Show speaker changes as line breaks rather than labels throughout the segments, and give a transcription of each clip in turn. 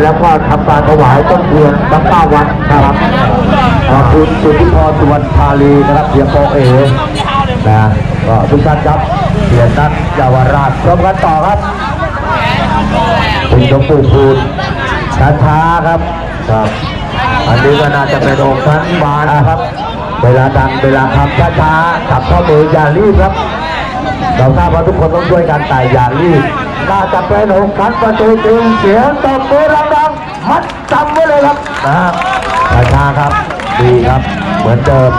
แล้วก็ทำการถวายต้นเทียนตั้งเก้าวันนะครับคุณสุทธิพรสุวรรณภาลีนะครับเสียงโปเอนะก็ทุกท่านครับเสียนัทเยาวราชชมกันต่อครับคุณหลวงปู่คูณช้าๆครับครับ อันนี้ก็น่าจะเป็นองค์ท่านบานนะครับ เวลาดังเวลาทำช้าๆกับข้อมืออย่ารีบครับ เราทราบว่าทุกคนต้องช่วยกันแต่อย่ารีบน่าจะเป็นองค์คันประตูจริงเสียงตบมือดังๆมัดจำไว้เลยครับนะครับช้าครับดีครับ เหมือนเดิม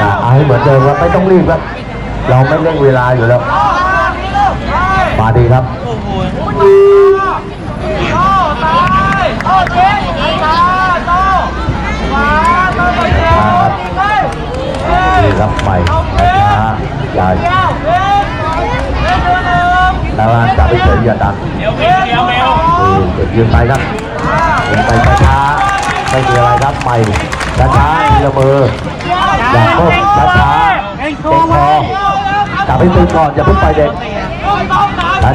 นะเอาให้เหมือนเดิมครับไม่ต้องรีบครับ เราไม่เร่งเวลาอยู่แล้วมาดีครับดีครับใหม่ช้าอย่า แล้วจับไปเฉยอย่าดัน
เดี๋ยวเดี๋ยวเดี๋ยว
นี่ยืนไปครับยืนไปช้าๆไม่มีอะไรครับใหม่ช้าๆทีละมืออย่าก้มช้าๆเด็กคอจับไปตึงก่อนอย่าเพิ่งไปเด็ก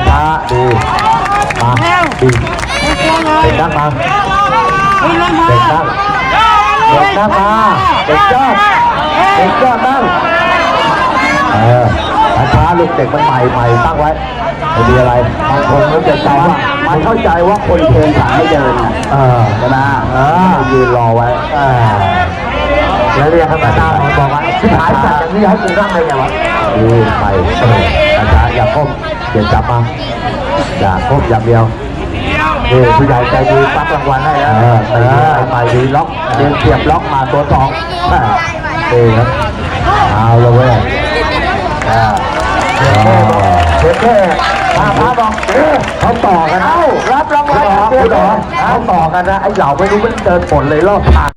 ช้าๆดีมาดีเด็กนั่งมาเด็กนั่งเด็กนั่งมาเด็กยอดเด็กยอดนั่งเออ ช้าลูกเด็กมันใหม่ใหม่ตั้งไว้ไม่มีอะไรบางคนเขาจะจำว่ามันเข้าใจว่าคนเพลงขาไม่เดินนะเออใช่ไหมเออยืนรอไว้เออแล้วเรียกให้มาตั้งบอกว่าที่หายสัตว์อย่างนี้ให้กูนั่งได้ไงวะนี่ไปเออช้าๆอย่าก้มอย่าจับมาอย่าก้มอย่างเดียวนี่ผู้ใหญ่ใจดีปักรางวัลให้แล้วไปดีไปดีล็อกเรียงเสียบล็อกมาตัวสองนี่ครับเอา เด็กแค่พาพาบอกเอ๊ะเขาต่อกันเอ้ารับรางวัลคุณหรอคุณหรอเขาต่อกันนะไอ้เหล่าไม่รู้มันเดินผลเลยรอบทาง